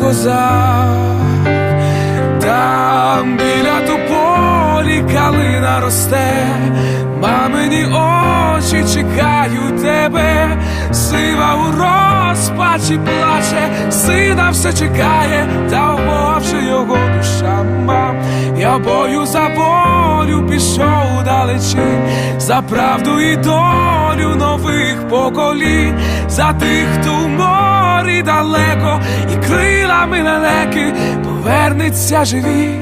Козак, там біля тополі калина росте, мамині очі чекають тебе, сива у розпачі плаче, сина все чекає, та умовши його душа. Мам. Я бою за волю пішов далечі, за правду і долю нових поколінь, за тих, хто в морі далеко, і крилами налеки повернеться живі.